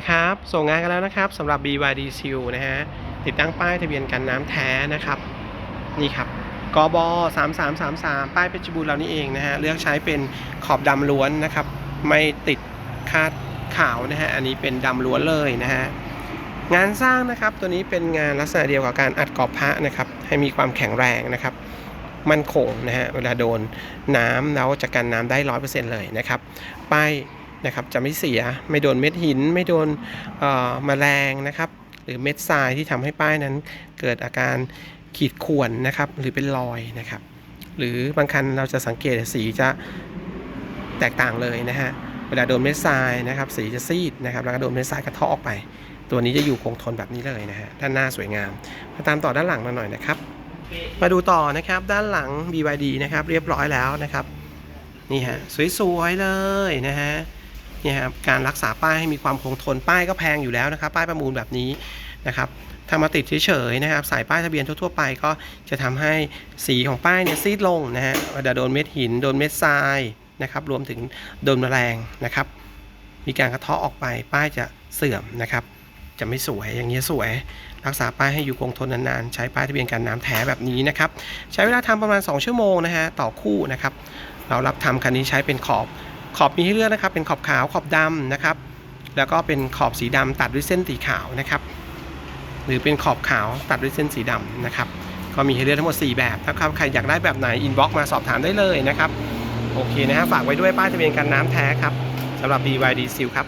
นะครับส่งงานกันแล้วนะครับสำหรับ BYD Seal นะฮะติดตั้งป้ายทะเบียนกันน้ำแท้นะครับนี่ครับกบ3333 ป้ายเพชรบูรณ์เรานี่เองนะฮะเลือกใช้เป็นขอบดำล้วนนะครับไม่ติดคาดขาวนะฮะอันนี้เป็นดำล้วนเลยนะฮะงานสร้างนะครับตัวนี้เป็นงานลักษณะเดียวกับการอัดกรอบพระนะครับให้มีความแข็งแรงนะครับมั่นคงนะฮะเวลาโดนน้ำแล้วจะกันน้ำได้ร้อยเปอร์เซ็นต์เลยนะครับป้าย นะครับจะไม่เสียไม่โดนเม็ดหิน ไม่โดนเอ่อแมลงนะครับ หรือเม็ดทรายที่ทำให้ป้ายนั้น เกิดอาการขีดข่วนนะครับ หรือเป็นรอยนะครับ หรือบางคันเราจะสังเกตสีจะแตกต่างเลยนะฮะเวลาโดนเม็ดทรายนะครับสีจะซีดนะครับแล้วก็โดนเม็ดทรายกระเทาะออกไป ตัวนี้จะอยู่คงทนแบบนี้เลยนะฮะด้านหน้าสวยงามมาตามต่อด้านหลังมาหน่อยนะครับ มาดูต่อนะครับด้านหลัง BYD นะครับเรียบร้อยแล้วนะครับนี่ฮะสวยๆเลยนะฮะ นี่ครับการรักษาป้ายให้มีความคงทนป้ายก็แพงอยู่แล้วนะครับ ป้ายประมูลแบบนี้นะครับถ้ามาติดเฉยๆนะครับใส่ป้ายทะเบียนทั่วๆไปก็จะทำให้สีของป้ายเนี่ยซีดลงนะฮะเวลาโดนเม็ดหิน โดนเม็ดทรายนะครับ รวมถึงโดนแมลงนะครับ มีการกระเทาะออกไปป้ายจะเสื่อมนะครับ จะไม่สวยอย่างนี้ยสวย รักษาป้ายให้อยู่คงทนนานๆ ใช้ป้ายทะเบียนกันน้ำแท้แบบนี้นะครับ ใช้เวลาทำประมาณ 2 ชั่วโมงนะฮะต่อคู่นะครับ เรารับทำคันนี้ใช้เป็นขอบ ขอบมีให้เลือกนะครับ เป็นขอบขาวขอบดำนะครับ แล้วก็เป็นขอบสีดำตัดด้วยเส้นสีขาวนะครับ หรือเป็นขอบขาวตัดด้วยเส้นสีดำนะครับ ก็มีให้เลือกทั้งหมด 4 แบบนะครับ ใครอยากได้แบบไหนอินบ็อกมาสอบถามได้เลยนะครับ โอเคนะฮะฝากไว้ด้วยป้ายทะเบียนกันน้ำแท้ครับสำหรับ BYD Seal ครับ